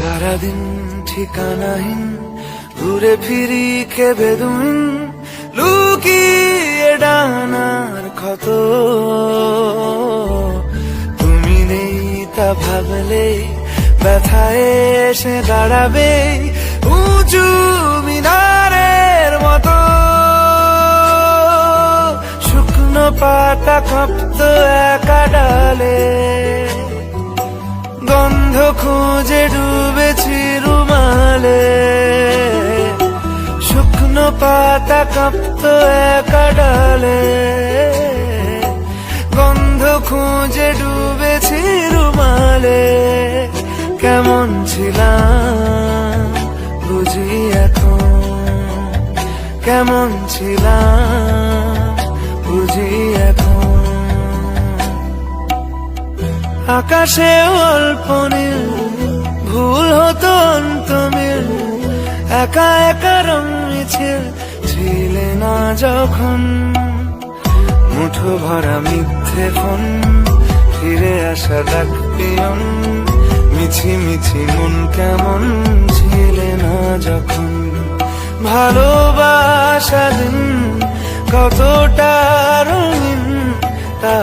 সারাদিন ঠিকানাহীন ঘুরে ফিরি খেবে দুমিন, লুকিয়ে ডানার ক্ষত। তুমি নেই তা ভাবলে, ব্যথায় এসে দাঁড়াবে উঁচু মিনারের মতো। শুকনো পাতা কাঁপত একা ডালে। খুঁজে ডুবেছি রুমালে। শুকনো পাতা কাঁপত একা ডালে। গন্ধ খুঁজে ডুবেছি রুমালে। কেমন ছিলাম বুঝি এখন। কেমন ছিলাম বুঝি এখন। আকাশে অল্প একা একা রং মিছিল ছিলে না যখন। মুঠো ভরা মিথ্যে ফোন, ফিরে আসা ডাক মিছি মিছি মন কেমন ছিলে না যখন। ভালোবাসা দিন, কতটা রঙিন, তা